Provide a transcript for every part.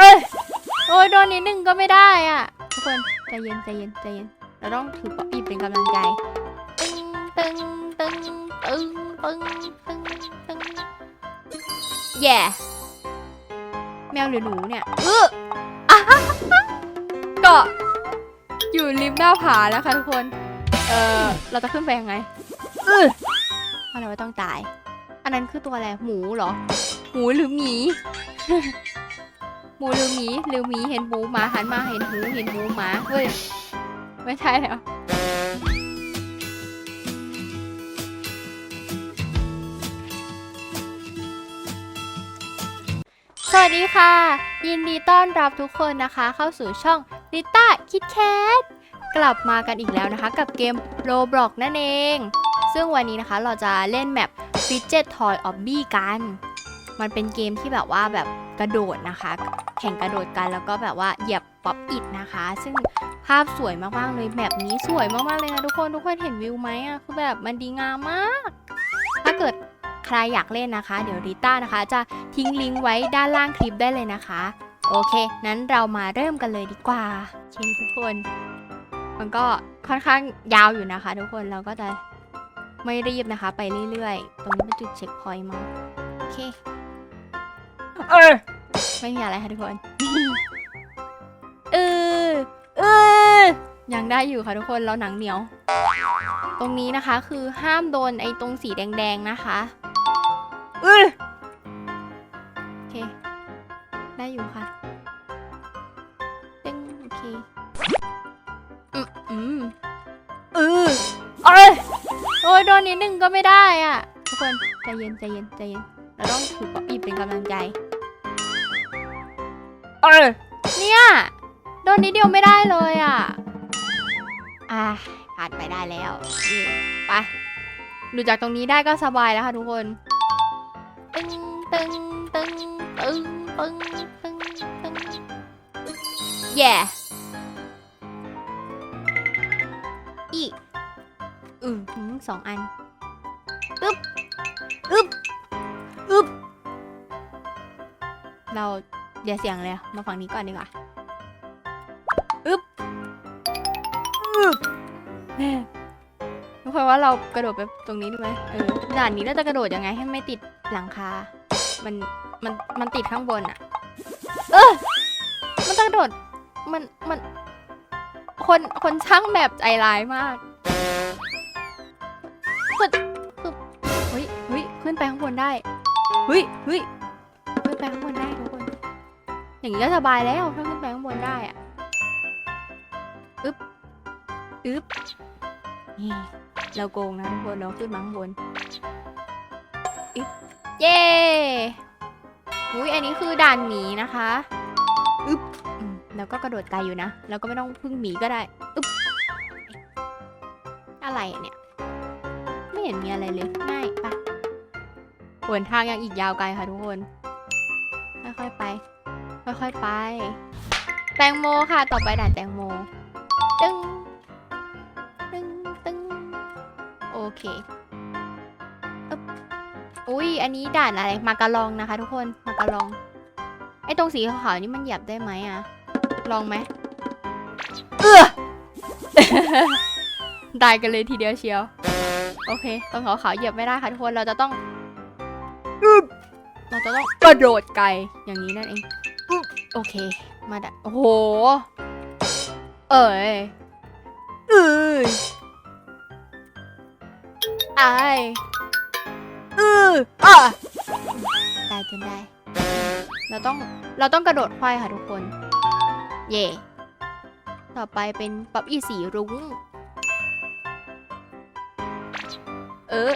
เอ้ยโอ้ยโดนนิดนึงก็ไม่ได้อะ ทุกคนใจเย็นใจเย็นใจเย็น เราต้องถือป๊อปปี้เป็นกำลังใจ ตึงตึงตึงตึงตึงตึงตึงแย่แมวหรือหนูเนี่ยเออเกาะอยู่ริมหน้าผาแล้วค่ะทุกคน เออเราจะขึ้นไปยังไงเอออะไรว่าต้องตาย อันนั้นคือตัวอะไร หมูเหรอ หมูหรือหมี หมูหรือหมีหรือหมีเห็นหมูหมาหันมาเห็นหูเห็นหมูหมาเฮ้ยไม่ใช่แล้วสวัสดีค่ะ ยินดีต้อนรับทุกคนนะคะ เข้าสู่ช่องลิต้าคิดแคทกลับมากันอีกแล้วนะคะ กับเกม Roblox นั่นเอง ซึ่งวันนี้นะคะเราจะเล่นแมป Fidget Toy Obby กัน มันเป็นเกมที่แบบว่าแบบกระโดดนะคะ แข่งกระโดดกันแล้วก็แบบว่าเหยียบป๊อปอิดนะคะ ซึ่งภาพสวยมากๆเลยแมปนี้สวยมากๆเลยนะทุกคนทุกคนเห็นวิวไหมอะคือแบบมันดีงามมาก ถ้าเกิดใครอยากเล่นนะคะ เดี๋ยวริต้านะคะ จะทิ้งลิงก์ไว้ด้านล่างคลิปได้เลยนะคะ โอเค นั้นเรามาเริ่มกันเลยดีกว่าโอเคทุกคน มันก็ค่อนข้างยาวอยู่นะคะ ทุกคนเราก็จะไม่รีบนะคะ ไปเรื่อยๆ ตรงนี้เป็นจุดเช็คพอยต์มั้งโอเค เออไม่มีอะไรค่ะทุกคน เออเออยังได้อยู่ค่ะทุกคนเราหนังเหนียว ตรงนี้นะคะคือห้ามโดนไอ้ตรงสีแดงๆนะคะเออโอเค ได้อยู่ค่ะตึงโอเค อืมอืมเออเอ้ยโอ้ยโดนนิดนึงก็ไม่ได้อะ ทุกคนใจเย็นใจเย็นใจเย็นเราต้องถือป๊อปปี้เป็นกำลังใจ เอ้ยเนี่ยโดนนิดเดียวไม่ได้เลยอะ อ่าผ่านไปได้แล้วนี่ไปดูจากตรงนี้ได้ก็สบายแล้วค่ะทุกคน ตึงตึงตึงตึงตึงตึงตึงแย่อีกอือหือสองอันอึบอึบอึบเรา เดี๋ยวเสียงเลยอะมาฝั่งนี้ก่อนดีกว่าอึบอึบแม่ทุกคนว่าเรากระโดดไปตรงนี้ดูไหมเออด่านนี้เราจะกระโดดยังไงให้ไม่ติดหลังคา มันมันมันติดข้างบนอะเออมันจะกระโดด มันมัน คนคนช่างแบบใจร้ายมากคือคือเฮ้ยเฮ้ยขึ้นไปข้างบนได้เฮ้ยเฮ้ยขึ้นไปข้างบนได้ทุกคน อย่างนี้ก็สบายแล้วถ้าขึ้นไปข้างบนได้อะอึ๊บอึ๊บนี่เราโกงนะทุกคนเราขึ้นมาข้างบนอึ๊บเย้อุ้ยอันนี้คือด่านหมีนะคะอึ๊บแล้วก็กระโดดไกลอยู่นะแล้วก็ไม่ต้องพึ่งหมีก็ได้อึ๊บอะไรอะเนี่ยไม่เห็นมีอะไรเลยง่ายปะหนทางยังอีกยาวไกลค่ะทุกคนค่อยๆไป ค่อยๆไป แตงโมค่ะ ต่อไปด่านแตงโม ตึ้ง ตึ้ง ตึ้ง โอเคอึ๊บอุ้ย อันนี้ด่านอะไร มากระลองนะคะ ทุกคน มากระลอง ไอ้ตรงสีขาวๆนี่มันเหยียบได้ไหมอะลองไหมเออตายกันเลยทีเดียวเชียว โอเค ตรงขาวๆเหยียบไม่ได้ค่ะทุกคน เราจะต้องอึบเราจะต้องกระโดดไกลอย่างนี้นั่นเองอึ๊บ โอเค มาดะโอ้โห เอ้ยเอ้ยไอายเอออะได้จนได้ เราต้อง เราต้องกระโดดควายค่ะทุกคน เย่ ต่อไปเป็นป๊อปอีสีรุ้ง เออ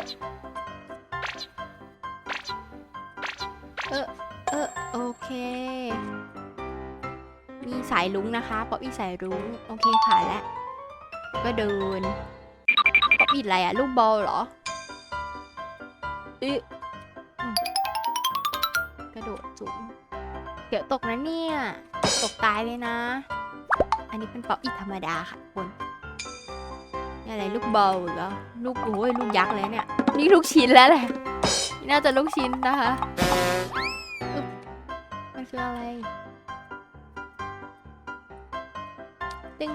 เออ เออ โอเคีสายลุงนะคะป๊อปอีสายรุ้งโอเคผ่านแล้ว ก็เดินป๊อปอีอะไรอะลูกบอลเหรออึอืมกระโดดสูงเดี๋ยวตกนะเนี่ย ตกตายเลยนะ อันนี้เป็นป๊อปอีธรรมดาค่ะคนนี่อะไรลูกบอลเหรอลูกโอ้ยลูกยักษ์เลยเนี่ย นี่ลูกชิ้นแล้วแหละน่าจะลูกชิ้นนะคะมันคืออะไร ตึง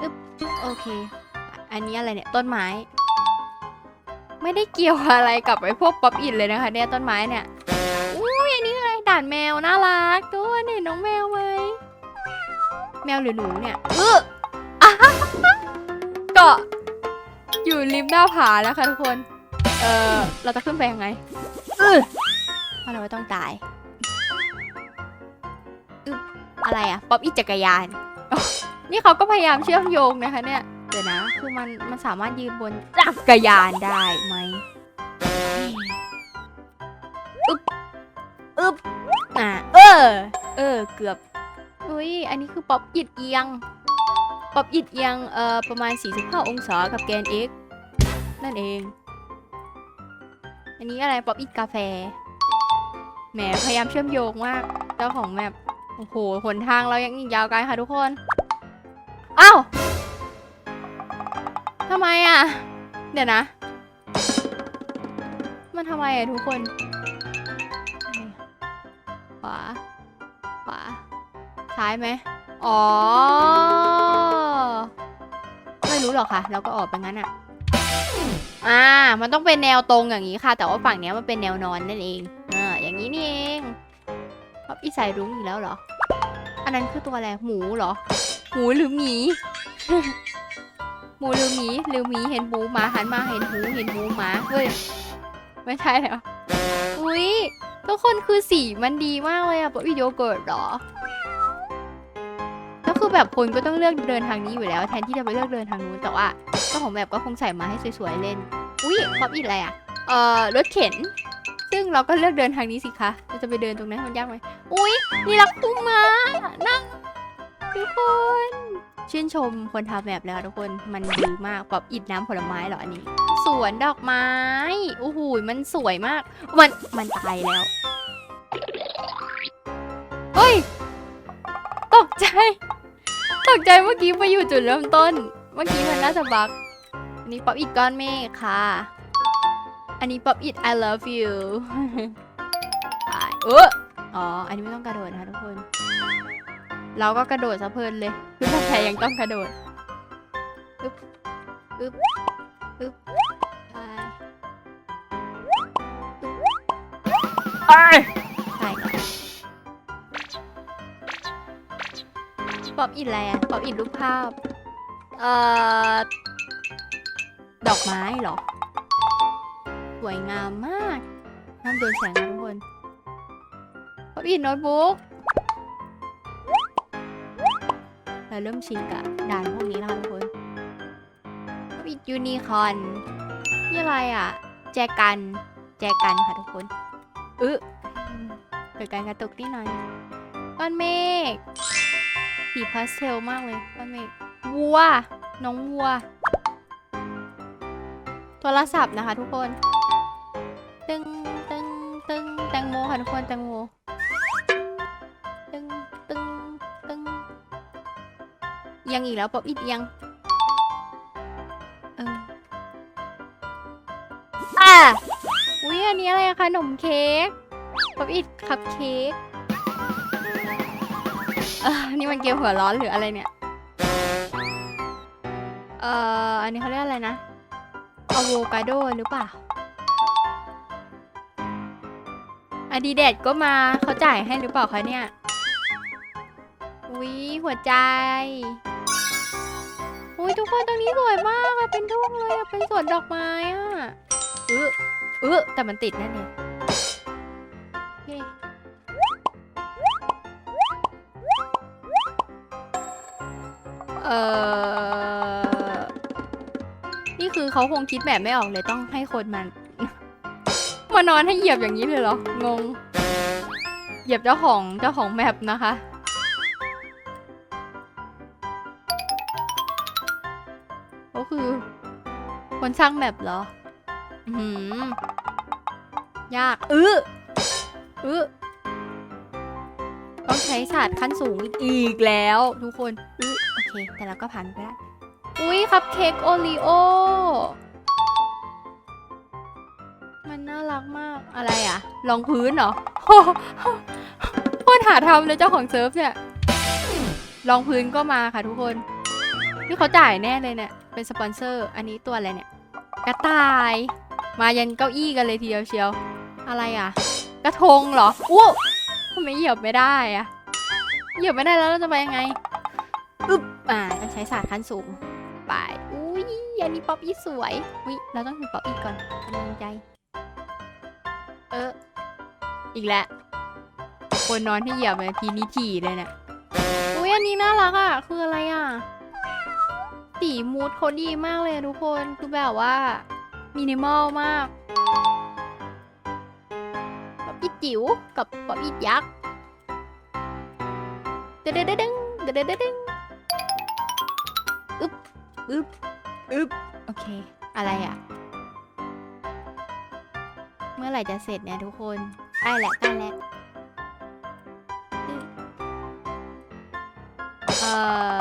อึ๊บโอเค อันนี้อะไรเนี่ย ต้นไม้ ไม่ได้เกี่ยวอะไรกับไอ้พวกป๊อปอินเลยนะคะเนี่ยต้นไม้เนี่ยอุ้ยอันนี้อะไรด่านแมวน่ารักตัวเนี่ยน้องแมวไหมแมวหรือหนูเนี่ยเอออะเกาะอยู่ริมหน้าผาแล้วค่ะทุกคน เออเราจะขึ้นไปยังไงเออเราะเราไม่ต้องตาย อะไรอะป๊อปอีจักรยาน นี่เขาก็พยายามเชื่อมโยงนะคะเนี่ย เดี๋ยวนะ คือมันมันสามารถยืนบนจักรยานได้ไหมอึ๊บอึ๊บอะเออ เออ เกือบอุ้ย อันนี้คือป๊อปอิดเอียง ป๊อปอิดเอียง เอ่อ ประมาณ 45 องศากับแกน x นั่นเอง อันนี้อะไร ป๊อปอิดกาแฟ แหม พยายามเชื่อมโยงมาก เจ้าของแมป โอ้โหหนทางเรายังอีกยาวไกลค่ะทุกคนอ้าวทำไมอะ เดี๋ยวนะ มันทำไมอะทุกคน ขวา ขวา ซ้ายไหม อ๋อ ไม่รู้หรอกค่ะ เราก็ออกไปงั้นอะ อ่า มันต้องเป็นแนวตรงอย่างนี้ค่ะ แต่ว่าฝั่งนี้มันเป็นแนวนอนนั่นเอง อ่า อย่างนี้นี่เอง ป๊อปอีสายรุ้งอีกแล้วเหรอ อันนั้นคือตัวอะไร หมูเหรอ หมูหรือหมี หมูหรือหมีหรือหมีเห็นหมูหมาหันมาเห็นหมูเห็นหมูหมาเฮ้ย ไม่ใช่แล้ว อุ้ยทุกคนคือสีมันดีมากเลยอะป๊อปอีโยเกิร์ตเหรอก็คือแบบคนก็ต้องเลือกเดินทางนี้อยู่แล้ว แทนที่จะไปเลือกเดินทางนู้นแต่ว่าเจ้าของแบบก็คงใส่มาให้สวยๆเล่น อุ้ยป๊อปอีอะไรอะเอ่อรถเข็น ซึ่งเราก็เลือกเดินทางนี้สิคะเราจะไปเดินตรงนั้นมันยากไหมอุ้ยนี่รักตุ้มมานั่งทุกคนชื่นชมคนทำแบบแล้วทุกคนมันดีมากแบบอิดน้ำผลไม้เหรออันนี้ สวนดอกไม้โอ้โหมันสวยมาก มันมันตายแล้วเฮ้ยตกใจตกใจเมื่อกี้ไปอยู่จุดเริ่มต้น เมื่อกี้มันน่าจะบักอันนี้ป๊อปอิดก้อนเมฆค่ะ อันนี้ป๊อปอิด I love you ตายเอออ๋อ อันนี้ไม่ต้องกระโดดนะคะทุกคน เราก็กระโดดซะเพลินเลยคือถ้าแพ้ยังต้องกระโดดอึ๊บอึ๊บอึ๊บไปไอ้ยไปก่อนป๊อปอิดอะไรอะป๊อปอิดรูปภาพ เอ่อ ดอกไม้เหรอ สวยงามมากห้ามโดนแสงนะทุกคนป๊อปอิดโน้ตบุ๊กเราเริ่มชินกับด่านพวกนี้แล้วทุกคนปิดยูนิคอนนี่อะไรอะ แจกัน แจกันค่ะทุกคนอึเกิดการกระตุกนิดหน่อยก้อนเมฆสีพาสเทลมากเลยก้อนเมฆวัว น้องวัวโทรศัพท์นะคะทุกคน ตึงตึงตึงแตงโมค่ะทุกคนแตงโมตึงตึงตึงยังอีกแล้วป๊อปอิดยังเอออะอุ้ยอันนี้อะไรอะขนมเค้กป๊อปอิดคัพเค้กเออนี่มันเกมหัวร้อนหรืออะไรเนี่ยเอ่ออันนี้เขาเรียกอะไรนะอะโวคาโดหรือเปล่า อดีเดดก็มาเขาจ่ายให้หรือเปล่าคะเนี่ยอุ้ยหัวใจอุ้ยทุกคนตรงนี้สวยมากอะเป็นทุ่งเลยอะเป็นสวนดอกไม้อะเออเออแต่มันติดนั่นเองโอเคเออนี่คือเขาคงคิดแบบไม่ออกเลยต้องให้คนมัน มานอนให้เหยียบอย่างนี้เลยเหรอ งง เหยียบเจ้าของเจ้าของแมปนะคะ ก็คือ คนสร้างแมปเหรอ อือหือยากเออเออต้องใช้ศาสตร์ขั้นสูงอีกแล้วทุกคนออโอเค แต่เราก็ผ่านไปได้อุ้ยคัพเค้กโอรีโอ รักมากอะไรอะรองพื้นเหรอโคตรหาทำเลยเจ้าของเซิร์ฟเนี่ยรองพื้นก็มาค่ะทุกคนนี่เขาจ่ายแน่เลยเนี่ยเป็นสปอนเซอร์ อันนี้ตัวอะไรเนี่ยกระต่าย มายันเก้าอี้กันเลยทีเดียวเชียว อะไรอะ กระทงเหรออู้ทำไมเหยียบไม่ได้อะเหยียบไม่ได้แล้วเราจะไปยังไงอึบอ่าต้องใช้ศาสตร์ขั้นสูงไปอุ้ยอันนี้ป๊อปอี้สวยอุ้ยเราต้องถือป๊อปอี้ก่อนกำลังใจ อีกแล้วคนนอนที่เหยียบเนี่ยทีนี้ถี่เลยเนี่ยอุ้ยอันนี้น่ารักอะ คืออะไรอะ สีมูดเขาดีมากเลยทุกคนคือแบบว่ามินิมอลมากป๊อปอี้จิ๋วกับป๊อปอี้ยักษ์เด้เด้เด้งเด้เด้เด้งอึ๊บอึ๊บอึ๊บโอเค อะไรอะ เมื่อไหร่จะเสร็จเนี่ยทุกคน ใกล้แล้วใกล้แล้วเอ่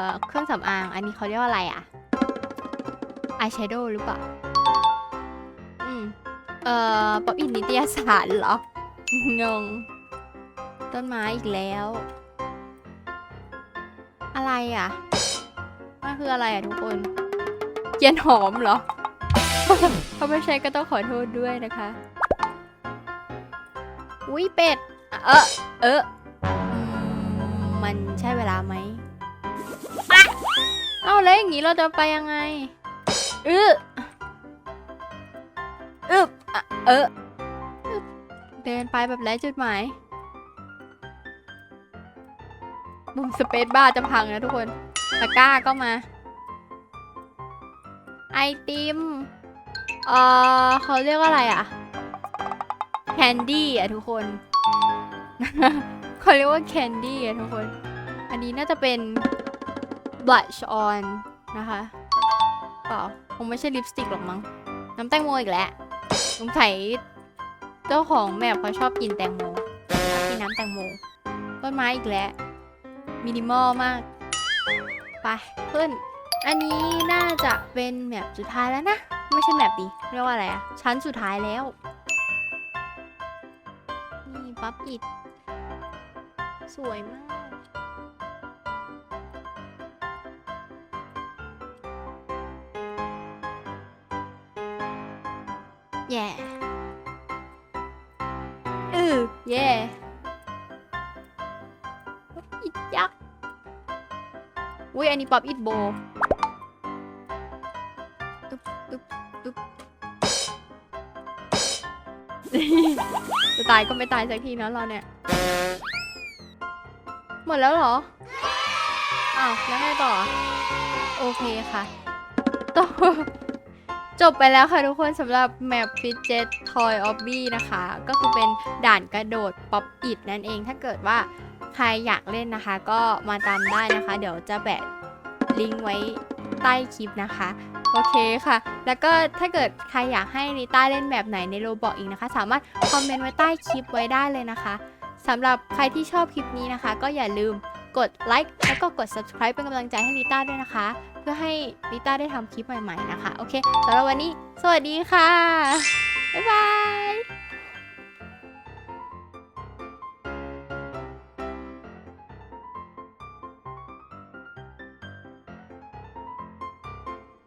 อเครื่องสำอาง อันนี้เขาเรียกว่าอะไรอะอายแชโดว์หรือเปล่า อืม เอ่อป๊อปอินนิตยสารเหรอ งง ต้นไม้อีกแล้ว อะไรอะมันคืออะไรอะทุกคนเทียนหอมเหรอ ถ้าไม่ใช่ก็ต้องขอโทษด้วยนะคะ อุ้ยเป็ด เออเอออืมมันใช่เวลาไหมเอ้าแล้วอย่างนี้เราจะไปยังไงเอออึบเอออึบเดินไปแบบไร้จุดหมายมุมสเปซบ้าจะพังนะทุกคนตะก้าก็มา ไอติม เอ่อเขาเรียกว่าอะไรอะ แคนดี้อะทุกคนเขาเรียกว่าแคนดี้อะทุกคน อันนี้น่าจะเป็น blush on นะคะเปล่าคงไม่ใช่ลิปสติกหรอกมั้ง น้ำแตงโมอีกแล้วสงสัยเจ้าของแมพเขาชอบกินแตงโมชอบกินน้ำแตงโม ต้นไม้อีกแล้ว มินิมอลมาก ไปขึ้น อันนี้น่าจะเป็นแมปสุดท้ายแล้วนะ ไม่ใช่แมปดิเรียกว่าอะไรอะชั้นสุดท้ายแล้ว ปั๊บอิดสวยมาก แย่เออแย่ป๊อปอิดยักษ์อุ้ยอันนี้ป๊อปอิดโบ ตายก็ไม่ตายสักทีนะเราเนี่ย หมดแล้วเหรอ อ้าว แล้วไงต่อ โอเคค่ะต่อจบไปแล้วค่ะทุกคนสำหรับแมป Fidget Toy Obby นะคะ ก็คือเป็นด่านกระโดด Pop It นั่นเองถ้าเกิดว่าใครอยากเล่นนะคะ ก็มาตามได้นะคะ เดี๋ยวจะแปะลิงก์ไว้ใต้คลิปนะคะ โอเคค่ะ แล้วก็ถ้าเกิดใครอยากให้ลิต้าเล่นแบบไหนในโรบอกอีกนะคะ สามารถคอมเมนต์ไว้ใต้คลิปไว้ได้เลยนะคะสำหรับใครที่ชอบคลิปนี้นะคะ ก็อย่าลืมกดไลค์แล้วก็กด subscribe เป็นกำลังใจให้ลิต้าด้วยนะคะ เพื่อให้ลิต้าได้ทำคลิปใหม่ๆนะคะ โอเคสำหรับวันนี้ สวัสดีค่ะ บ๊ายบาย